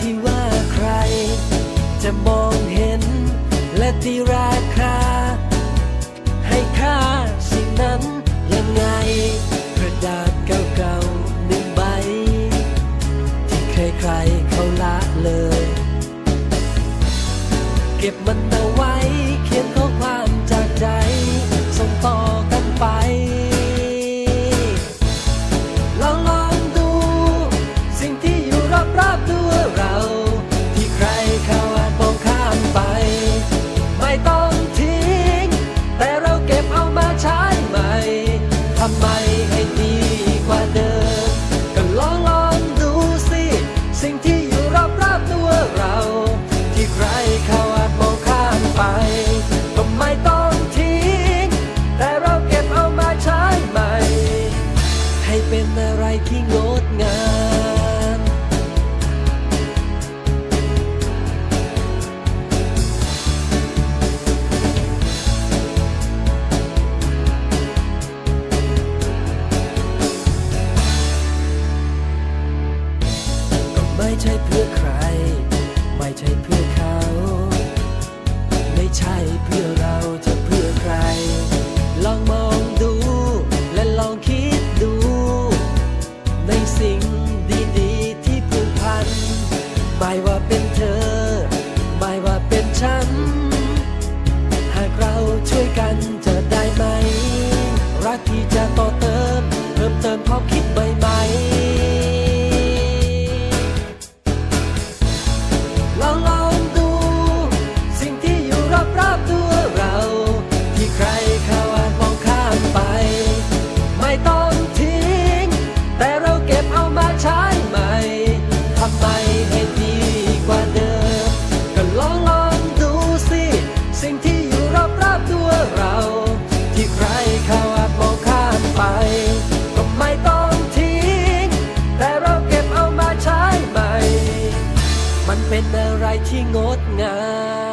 ที่ว่าใคร จะมองเห็นและตีราคา ให้ค่าสิ่งนั้นยังไง กระดาษเก่าๆหนึ่งใบ ที่ใครๆเขาละเลย เก็บมันเอาายที่งดงามก็ไม่ใช่เพื่อใคร ไม่ใช่เพื่อเขา ไม่ใช่เพื่อ มันเป็นอะไรที่งดงาม